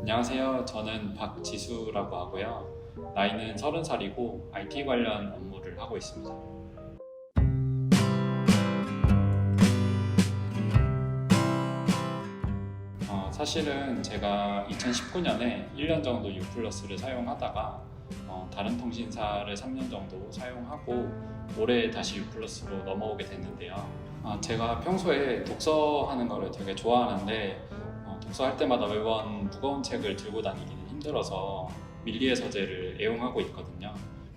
안녕하세요. 저는 박지수라고 하고요. 나이는 30살이고 IT 관련 업무를 하고 있습니다. 어, 사실은 제가 2019년에 1년 정도 U 플러스를 사용하다가 어, 다른 통신사를 3년 정도 사용하고 올해 다시 U 플러스로 넘어오게 됐는데요. 아, 제가 평소에 독서하는 거를 되게 좋아하는데 어, 독서할 때마다 매번 무거운 책을 들고 다니기는 힘들어서 밀리의 서재를 애용하고 있거든요.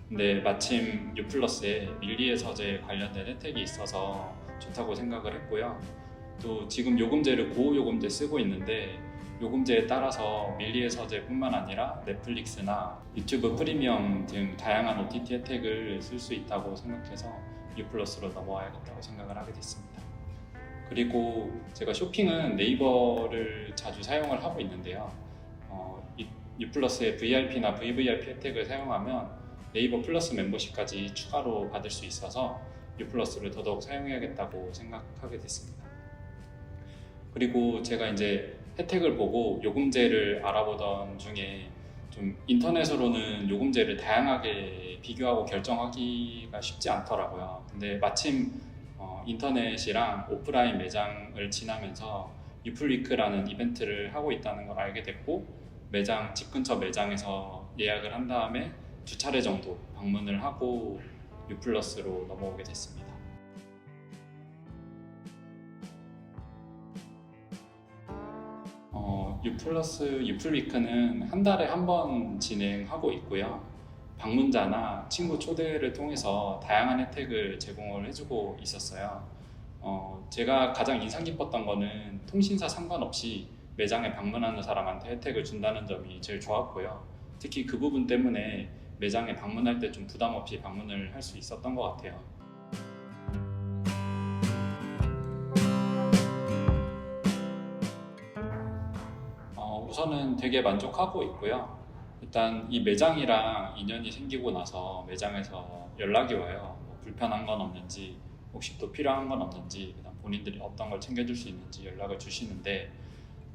근데 마침 U 플러스에 밀리의 서재 관련된 혜택이 있어서 좋다고 생각을 했고요. 또 지금 요금제를 고요금제 쓰고 있는데 요금제에 따라서 밀리의 서재뿐만 아니라 넷플릭스나 유튜브 프리미엄 등 다양한 OTT 혜택을 쓸 수 있다고 생각해서 U 플러스로 넘어와야겠다고 생각을 하게 됐습니다. 그리고 제가 쇼핑은 네이버를 자주 사용을 하고 있는데요. 어, 이- U 플러스의 VIP나 VVIP 혜택을 사용하면 네이버 플러스 멤버십까지 추가로 받을 수 있어서 U 플러스를 더더욱 사용해야겠다고 생각하게 됐습니다. 그리고 제가 이제 혜택을 보고 요금제를 알아보던 중에 좀 인터넷으로는 요금제를 다양하게 비교하고 결정하기가 쉽지 않더라고요. 근데 마침 어, 인터넷이랑 오프라인 매장을 지나면서 유플리크라는 이벤트를 하고 있다는 걸 알게 됐고 매장 집 근처 매장에서 예약을 한 다음에 두 차례 정도 방문을 하고 유플러스로 넘어오게 됐습니다. 유플러스 유플리크는 한 달에 한 번 진행하고 있고요. 방문자나 친구 초대를 통해서 다양한 혜택을 제공을 해주고 있었어요. 어, 제가 가장 인상 깊었던 거는 통신사 상관없이 매장에 방문하는 사람한테 혜택을 준다는 점이 제일 좋았고요. 특히 그 부분 때문에 매장에 방문할 때 좀 부담 없이 방문을 할 수 있었던 것 같아요. 어, 우선은 되게 만족하고 있고요. 일단 이 매장이랑 인연이 생기고 나서 매장에서 연락이 와요. 뭐 불편한 건 없는지, 혹시 또 필요한 건 없는지, 그다음 본인들이 어떤 걸 챙겨줄 수 있는지 연락을 주시는데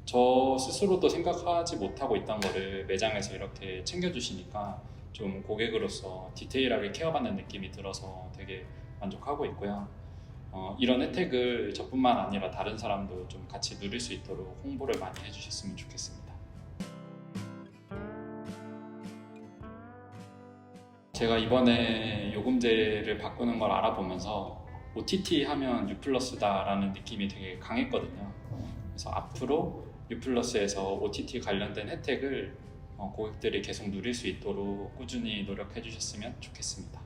저 스스로도 생각하지 못하고 있던 거를 매장에서 이렇게 챙겨주시니까 좀 고객으로서 디테일하게 케어받는 느낌이 들어서 되게 만족하고 있고요. 어, 이런 혜택을 저뿐만 아니라 다른 사람도 좀 같이 누릴 수 있도록 홍보를 많이 해주셨으면 좋겠습니다. 제가 이번에 요금제를 바꾸는 걸 알아보면서 OTT 하면 U+다라는 느낌이 되게 강했거든요. 그래서 앞으로 U+에서 OTT 관련된 혜택을 어, 고객들이 계속 누릴 수 있도록 꾸준히 노력해 주셨으면 좋겠습니다.